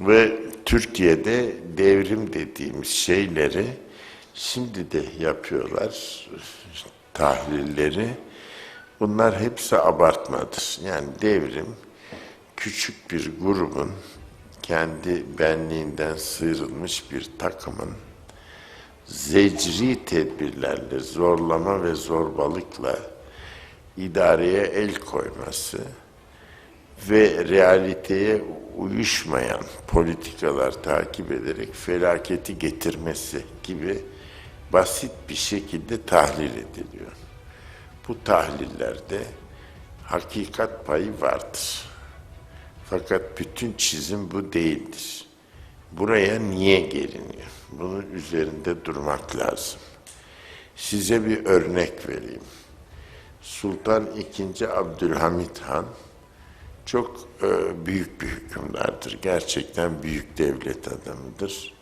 Ve Türkiye'de devrim dediğimiz şeyleri şimdi de yapıyorlar tahlilleri. Bunlar hepsi abartmadır. Yani devrim küçük bir grubun kendi benliğinden sıyrılmış bir takımın zecri tedbirlerle, zorlama ve zorbalıkla idareye el koyması ve realiteye uyuşmayan politikalar takip ederek felaketi getirmesi gibi basit bir şekilde tahlil ediliyor. Bu tahlillerde hakikat payı vardır. Fakat bütün çizim bu değildir. Buraya niye geliniyor? Bunun üzerinde durmak lazım. Size bir örnek vereyim. Sultan II. Abdülhamit Han çok e, büyük bir hükümdardır. Gerçekten büyük devlet adamıdır.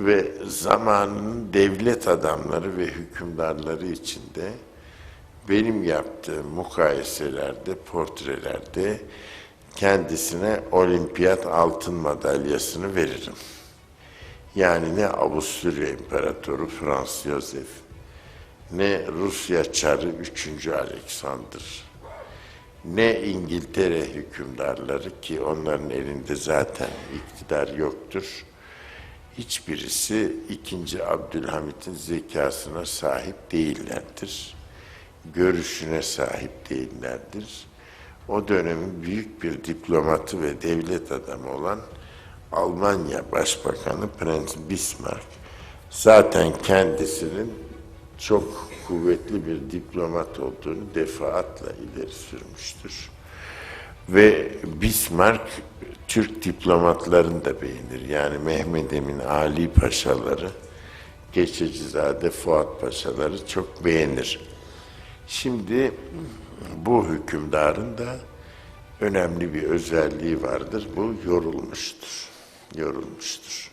Ve zamanın devlet adamları ve hükümdarları içinde benim yaptığım mukayeselerde, portrelerde kendisine olimpiyat altın madalyasını veririm. Yani ne Avusturya İmparatoru Frans Josef, ne Rusya Çarı 3. Alexander, ne İngiltere hükümdarları ki onların elinde zaten iktidar yoktur. Hiçbirisi 2. Abdülhamit'in zekasına sahip değillerdir. Görüşüne sahip değillerdir. O dönemin büyük bir diplomatı ve devlet adamı olan Almanya Başbakanı Prens Bismarck zaten kendisinin çok kuvvetli bir diplomat olduğunu defaatle ileri sürmüştür. Ve Bismarck Türk diplomatlarını da beğenir. Yani Mehmet Emin Ali Paşaları, Geçicizade Fuat Paşaları çok beğenir. Şimdi bu hükümdarın da önemli bir özelliği vardır. Bu yorulmuştur. Yorulmuştur.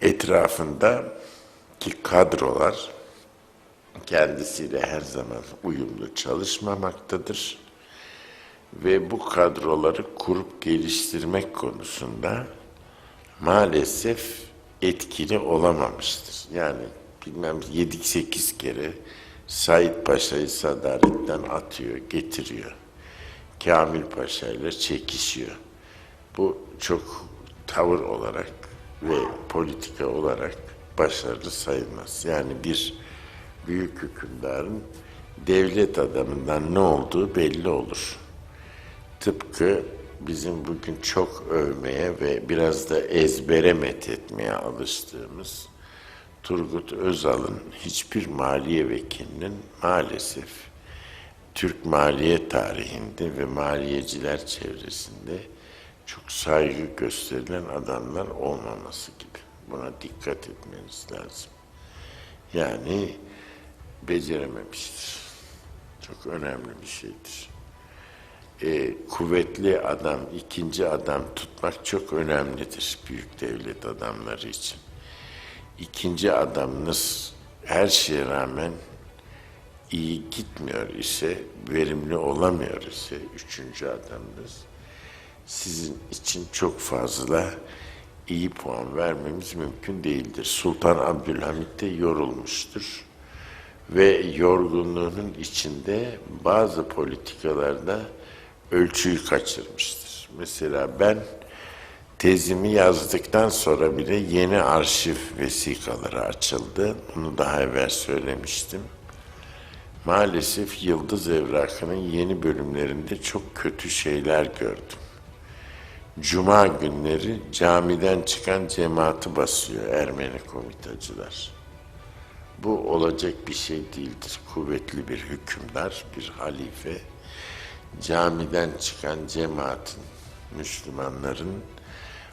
Etrafında ki kadrolar kendisiyle her zaman uyumlu çalışmamaktadır. Ve bu kadroları kurup geliştirmek konusunda maalesef etkili olamamıştır. Yani bilmem 7-8 kere Said Paşa'yı sadaretten atıyor, getiriyor. Kamil Paşa ile çekişiyor. Bu çok tavır olarak ve politika olarak başarılı sayılmaz. Yani bir büyük hükümdarın devlet adamından ne olduğu belli olur. Tıpkı bizim bugün çok övmeye ve biraz da ezbere methetmeye alıştığımız Turgut Özal'ın hiçbir maliye vekilinin maalesef Türk maliye tarihinde ve maliyeciler çevresinde çok saygı gösterilen adamlar olmaması gibi. Buna dikkat etmeniz lazım. Yani becerememiştir. Çok önemli bir şeydir. Ee, kuvvetli adam, ikinci adam tutmak çok önemlidir büyük devlet adamları için. İkinci adamınız her şeye rağmen iyi gitmiyor ise, verimli olamıyor ise üçüncü adamınız sizin için çok fazla iyi puan vermemiz mümkün değildir. Sultan Abdülhamit de yorulmuştur ve yorgunluğunun içinde bazı politikalarda ölçüyü kaçırmıştır. Mesela ben tezimi yazdıktan sonra bile yeni arşiv vesikaları açıldı. Bunu daha evvel söylemiştim. Maalesef Yıldız Evrakı'nın yeni bölümlerinde çok kötü şeyler gördüm. Cuma günleri camiden çıkan cemaati basıyor Ermeni komitacılar. Bu olacak bir şey değildir. Kuvvetli bir hükümdar, bir halife, camiden çıkan cemaatin, Müslümanların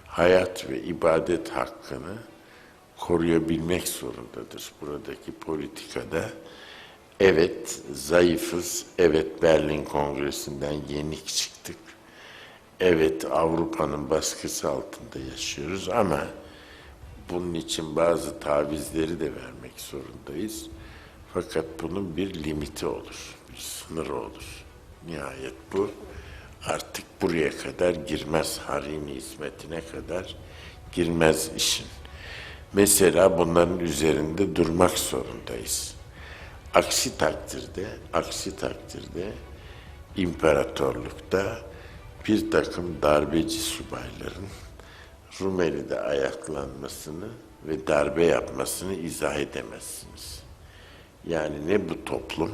hayat ve ibadet hakkını koruyabilmek zorundadır. Buradaki politikada evet zayıfız, evet Berlin Kongresi'nden yenik çıktık, evet Avrupa'nın baskısı altında yaşıyoruz ama bunun için bazı tavizleri de vermek zorundayız. Fakat bunun bir limiti olur, bir sınırı olur. Nihayet bu Artık buraya kadar girmez harini hizmetine kadar girmez işin. Mesela bunların üzerinde durmak zorundayız. Aksi takdirde, aksi takdirde imparatorlukta bir takım darbeci subayların Rumeli'de ayaklanmasını ve darbe yapmasını izah edemezsiniz. Yani ne bu toplum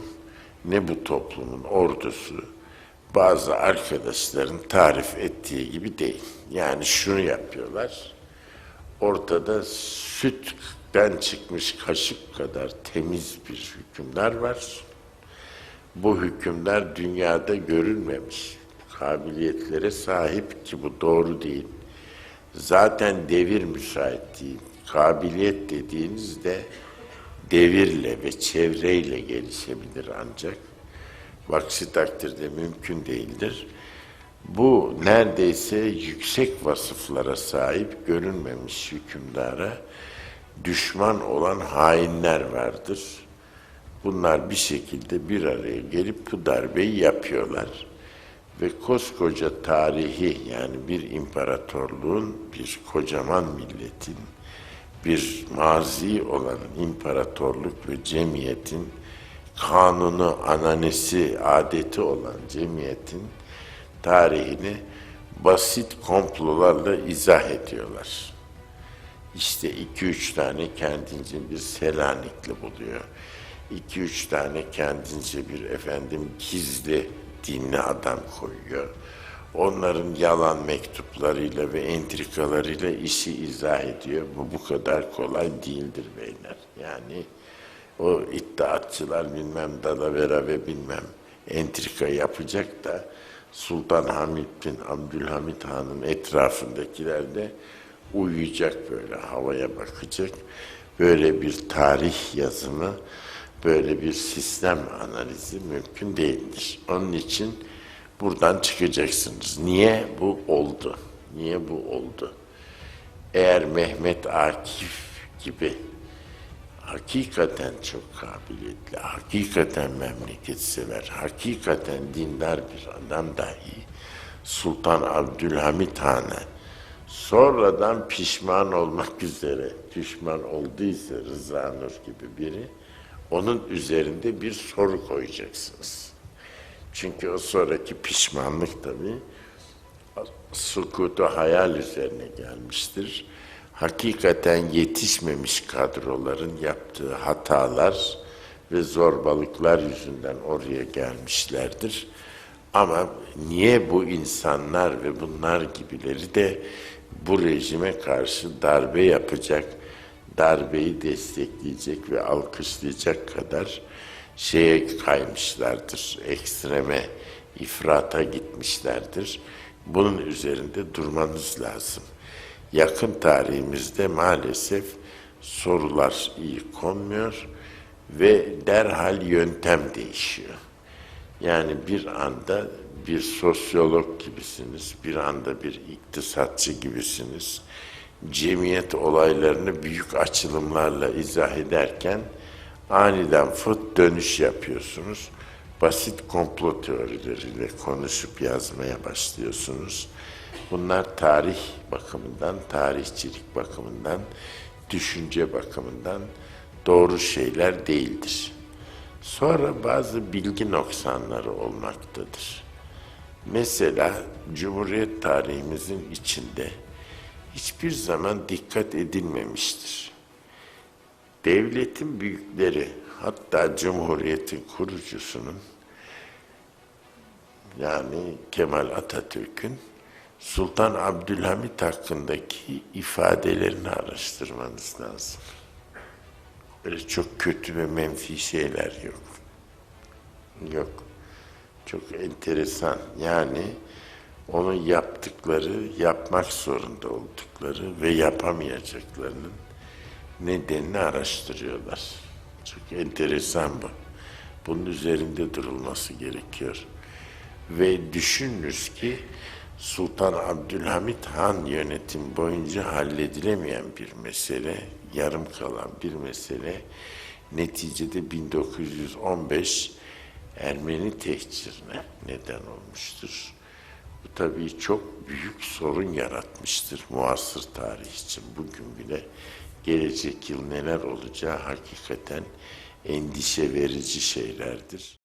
ne bu toplumun ordusu bazı arkadaşların tarif ettiği gibi değil. Yani şunu yapıyorlar. Ortada sütten çıkmış kaşık kadar temiz bir hükümdar var. Bu hükümdar dünyada görülmemiş kabiliyetlere sahip ki bu doğru değil. Zaten devir müsait değil. Kabiliyet dediğinizde devirle ve çevreyle gelişebilir ancak. Vaksi takdirde mümkün değildir. Bu neredeyse yüksek vasıflara sahip görünmemiş hükümdara düşman olan hainler vardır. Bunlar bir şekilde bir araya gelip bu darbeyi yapıyorlar. Ve koskoca tarihi yani bir imparatorluğun, bir kocaman milletin, bir mazi olan imparatorluk ve cemiyetin kanunu, ananesi, adeti olan cemiyetin tarihini basit komplolarla izah ediyorlar. İşte iki üç tane kendince bir Selanikli buluyor. İki üç tane kendince bir efendim gizli dinli adam koyuyor. Onların yalan mektuplarıyla ve entrikalarıyla işi izah ediyor. Bu bu kadar kolay değildir beyler. Yani o iddiatçılar bilmem Dalavera ve bilmem entrika yapacak da Sultan Hamid bin Abdülhamit Han'ın etrafındakiler de uyuyacak böyle havaya bakacak. Böyle bir tarih yazımı, böyle bir sistem analizi mümkün değildir. Onun için buradan çıkacaksınız. Niye bu oldu? Niye bu oldu? Eğer Mehmet Akif gibi hakikaten çok kabiliyetli, hakikaten memleketsever, hakikaten dindar bir adam dahi Sultan Abdülhamit Han'a sonradan pişman olmak üzere pişman olduysa Rıza Nur gibi biri onun üzerinde bir soru koyacaksınız. Çünkü o sonraki pişmanlık tabii sukutu hayal üzerine gelmiştir. Hakikaten yetişmemiş kadroların yaptığı hatalar ve zorbalıklar yüzünden oraya gelmişlerdir. Ama niye bu insanlar ve bunlar gibileri de bu rejime karşı darbe yapacak, darbeyi destekleyecek ve alkışlayacak kadar şeye kaymışlardır, ekstreme, ifrata gitmişlerdir. Bunun üzerinde durmanız lazım. Yakın tarihimizde maalesef sorular iyi konmuyor ve derhal yöntem değişiyor. Yani bir anda bir sosyolog gibisiniz, bir anda bir iktisatçı gibisiniz. Cemiyet olaylarını büyük açılımlarla izah ederken aniden fıt dönüş yapıyorsunuz. Basit komplo teorileriyle konuşup yazmaya başlıyorsunuz. Bunlar tarih bakımından, tarihçilik bakımından, düşünce bakımından doğru şeyler değildir. Sonra bazı bilgi noksanları olmaktadır. Mesela Cumhuriyet tarihimizin içinde hiçbir zaman dikkat edilmemiştir. Devletin büyükleri, hatta Cumhuriyet'in kurucusunun, yani Kemal Atatürk'ün Sultan Abdülhamit hakkındaki ifadelerini araştırmanız lazım. Böyle çok kötü ve menfi şeyler yok. Yok. Çok enteresan. Yani onun yaptıkları, yapmak zorunda oldukları ve yapamayacaklarının nedenini araştırıyorlar. Çok enteresan bu. Bunun üzerinde durulması gerekiyor. Ve düşününüz ki Sultan Abdülhamit Han yönetim boyunca halledilemeyen bir mesele, yarım kalan bir mesele neticede 1915 Ermeni tehcirine neden olmuştur. Bu tabii çok büyük sorun yaratmıştır muasır tarih için. Bugün bile gelecek yıl neler olacağı hakikaten endişe verici şeylerdir.